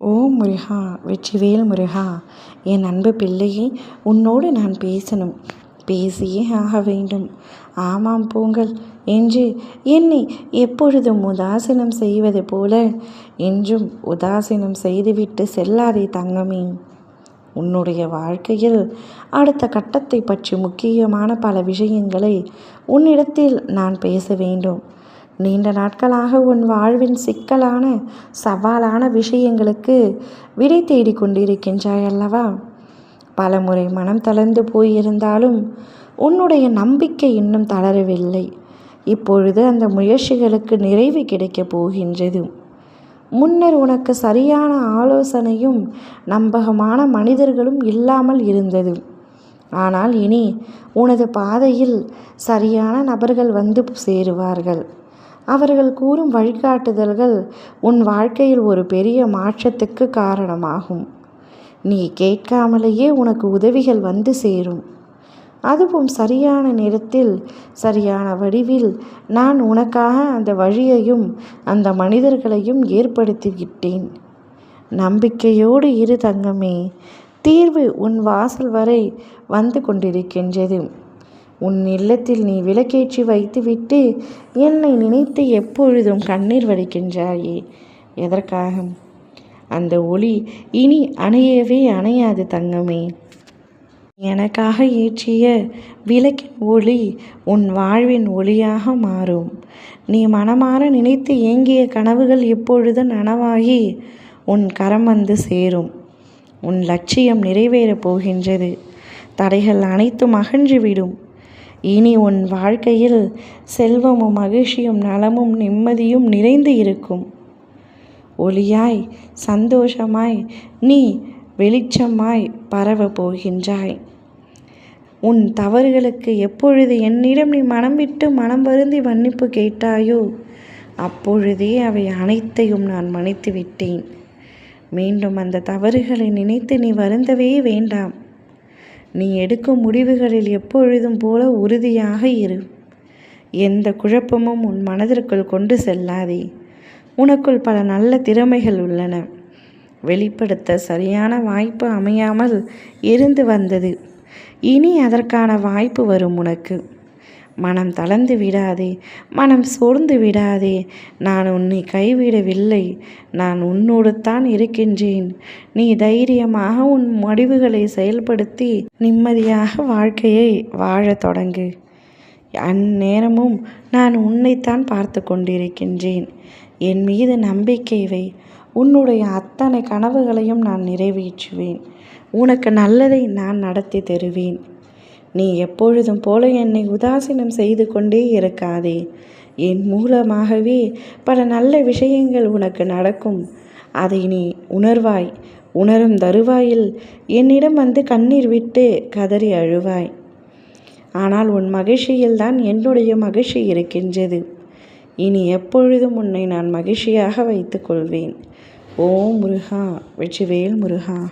ஓ முருகா வெற்றிவேல் முருகா என் அன்பு பிள்ளையே உன்னோடு நான் பேசணும். பேசியே ஆக வேண்டும். ஆமாம் போங்கள் என்று என்னை எப்பொழுதும் உதாசீனம் செய்வது போல என்றும் உதாசீனம் செய்துவிட்டு செல்லாதே தங்கமே. உன்னுடைய வாழ்க்கையில் அடுத்த கட்டத்தை பற்றி முக்கியமான பல விஷயங்களை உன்னிடத்தில் நான் பேச வேண்டும். நீண்ட நாட்களாக உன் வாழ்வின் சிக்கலான சவாலான விஷயங்களுக்கு விடை தேடி கொண்டிருக்கின்றாய் அல்லவா? பலமுறை மனம் தளர்ந்து போயிருந்தாலும் உன்னுடைய நம்பிக்கை இன்னும் தளரவில்லை. இப்பொழுது அந்த முயற்சிகளுக்கு நிறைவு கிடைக்கப் போகின்றது. முன்னர் உனக்கு சரியான ஆலோசனையும் நம்பகமான மனிதர்களும் இல்லாமல் இருந்தது. ஆனால் இனி உனது பாதையில் சரியான நபர்கள் வந்து சேருவார்கள். அவர்கள் கூறும் வழிகாட்டுதல்கள் உன் வாழ்க்கையில் ஒரு பெரிய மாற்றத்துக்கு காரணமாகும். நீ கேட்காமலேயே உனக்கு உதவிகள் வந்து சேரும். அதுவும் சரியான நேரத்தில் சரியான வடிவில் நான் உனக்காக அந்த வழியையும் அந்த மனிதர்களையும் ஏற்படுத்திவிட்டேன். நம்பிக்கையோடு இரு தங்கமே தீர்வு உன் வாசல் வரை வந்து கொண்டிருக்கின்றது. உன் இல்லத்தில் நீ விளக்கேற்றி வைத்துவிட்டு என்னை நினைத்து எப்பொழுதும் கண்ணீர் வடிக்கின்றாயே. எதற்காக? அந்த ஒளி இனி அணையவே அணையாது தங்கமே. எனக்காக ஏற்றிய விளக்கின் ஒளி உன் வாழ்வின் ஒளியாக மாறும். நீ மனமாற நினைத்து ஏங்கிய கனவுகள் இப்பொழுது நனவாகி உன் கரம் வந்து சேரும். உன் லட்சியம் நிறைவேறப் போகின்றது. தடைகள் அனைத்தும் அகன்றுவிடும் இனி உன் வாழ்க்கையில் செல்வமும் மகிழ்ச்சியும் நலமும் நிம்மதியும் நிறைந்து இருக்கும். ஒளியாய் சந்தோஷமாய் நீ வெளிச்சமாய் பரவ போகின்றாய். உன் தவறுகளுக்கு எப்பொழுது என்னிடம் நீ மனம் விட்டு மனம் வருந்தி மன்னிப்பு கேட்டாயோ அப்பொழுதே அவை அனைத்தையும் நான் மன்னித்து விட்டேன் மீண்டும் அந்த தவறுகளை நினைத்து நீ வருந்தவே வேண்டாம். நீ எடுக்கும் முடிவுகளில் எப்பொழுதும் போல உறுதியாக இரு. எந்த குழப்பமும் உன் மனதிற்குள் கொண்டு செல்லாதே. உனக்குள் பல நல்ல திறமைகள் உள்ளன. வெளிப்படுத்த சரியான வாய்ப்பு அமையாமல் இருந்து வந்தது. இனி அதற்கான வாய்ப்பு வரும் உனக்கு. மனம் தளர்ந்து விடாதே மனம் சோர்ந்து விடாதே. நான் உன்னை கைவிடவில்லை நான் உன்னோடு தான் இருக்கின்றேன். நீ தைரியமாக உன் முடிவுகளை செயல்படுத்தி நிம்மதியாக வாழ்க்கையை வாழத் தொடங்கு. அந்நேரமும் நான் உன்னைத்தான் பார்த்து கொண்டிருக்கின்றேன். என் மீது நம்பிக்கை வை. உன்னுடைய அத்தனை கனவுகளையும் நான் நிறைவேற்றுவேன். உனக்கு நல்லதை நான் நடத்தி தருவேன். நீ எப்பொழுதும் போல என்னை உதாசீனம் செய்து கொண்டே இருக்காதே. என் மூலமாகவே பல நல்ல விஷயங்கள் உனக்கு நடக்கும். அதை நீ உணர்வாய். உணரும் தருவாயில் என்னிடம் வந்து கண்ணீர் விட்டு கதறி அழுவாய். ஆனால் உன் மகிழ்ச்சியில்தான் என்னுடைய மகிழ்ச்சி இருக்கின்றது. இனி எப்பொழுதும் உன்னை நான் மகிழ்ச்சியாக வைத்துக்கொள்வேன் ஓ முருகா வெற்றிவேல் முருகா.